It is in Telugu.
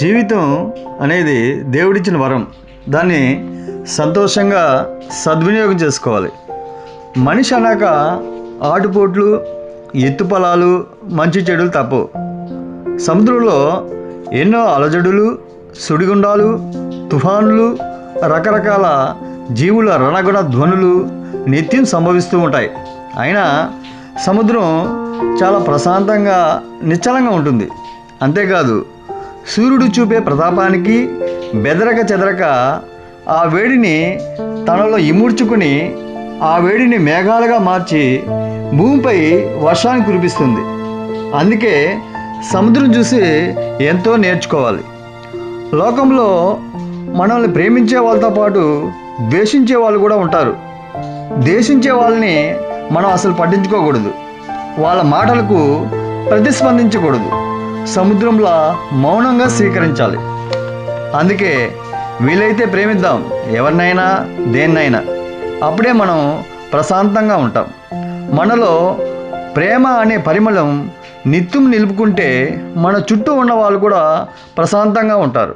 జీవితం అనేది దేవుడిచ్చిన వరం. దాన్ని సంతోషంగా సద్వినియోగం చేసుకోవాలి. మనిషి అన్నాక ఆటుపోట్లు ఎత్తుపలాలు మంచి చెడులు తప్పవు సముద్రంలో ఎన్నో అలజడులు సుడిగుండాలు తుఫానులు రకరకాల జీవుల రణగుణ ధ్వనులు నిత్యం సంభవిస్తూ ఉంటాయి. అయినా సముద్రం చాలా ప్రశాంతంగా నిశ్చలంగా ఉంటుంది. అంతేకాదు సూర్యుడు చూపే ప్రతాపానికి బెదరక చెదరక ఆ వేడిని తనలో ఇముడ్చుకుని ఆ వేడిని మేఘాలుగా మార్చి భూమిపై వర్షాన్ని కురిపిస్తుంది. అందుకే సముద్రం చూసి ఎంతో నేర్చుకోవాలి. లోకంలో మనల్ని ప్రేమించే వాళ్ళతో పాటు ద్వేషించే వాళ్ళు కూడా ఉంటారు. ద్వేషించే వాళ్ళని మనం అసలు పట్టించుకోకూడదు. వాళ్ళ మాటలకు ప్రతిస్పందించకూడదు. సముద్రంలో మౌనంగా స్వీకరించాలి. అందుకే వీలైతే ప్రేమిద్దాం. ఎవరినైనా దేన్నైనా. అప్పుడే మనం ప్రశాంతంగా ఉంటాం. మనలో ప్రేమ అనే పరిమళం నిత్యం నిలుపుకుంటే మన చుట్టూ ఉన్న వాళ్ళు కూడా ప్రశాంతంగా ఉంటారు.